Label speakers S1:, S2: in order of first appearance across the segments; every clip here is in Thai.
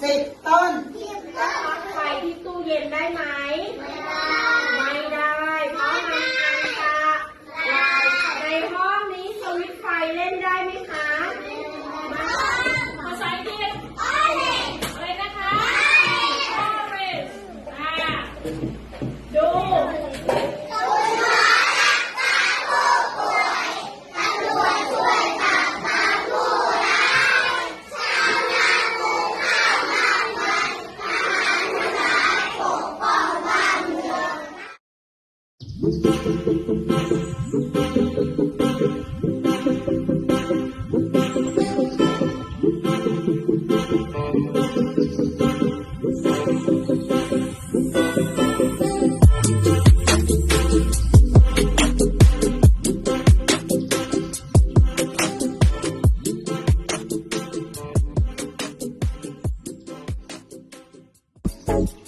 S1: safe Thank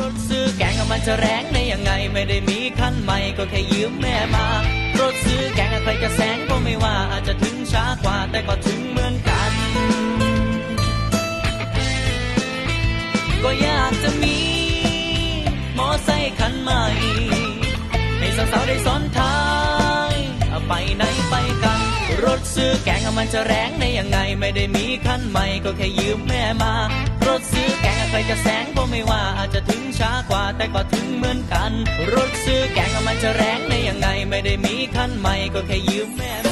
S1: ร
S2: ถซื้อแกงอะมันจะแรงได้ยังไง ไม่ได้มีคันใหม่ก็แค่ยืมแม่มา รถซื้อแกงอะใครจะแซงก็ไม่ว่าอาจจะถึงช้ากว่าแต่ก็ถึงเหมือนกัน ก็อยากจะมีมอไซค์คันใหม่ ให้สาวๆได้ซ้อนท้ายเอาไปไหนไปกัน รถซื้อแกงอะมันจะแรงได้ยังไง ไม่ได้มีคันใหม่ก็แค่ยืมแม่มา รถซื้อแกงอะใครจะแซงก็ไม่ว่าอาจจะ ช้ากว่าแต่ก็ถึงเหมือนกัน รถซื้อแกงมันจะแรงได้ยังไง ไม่ได้มีคันใหม่ก็แค่ยืมแม่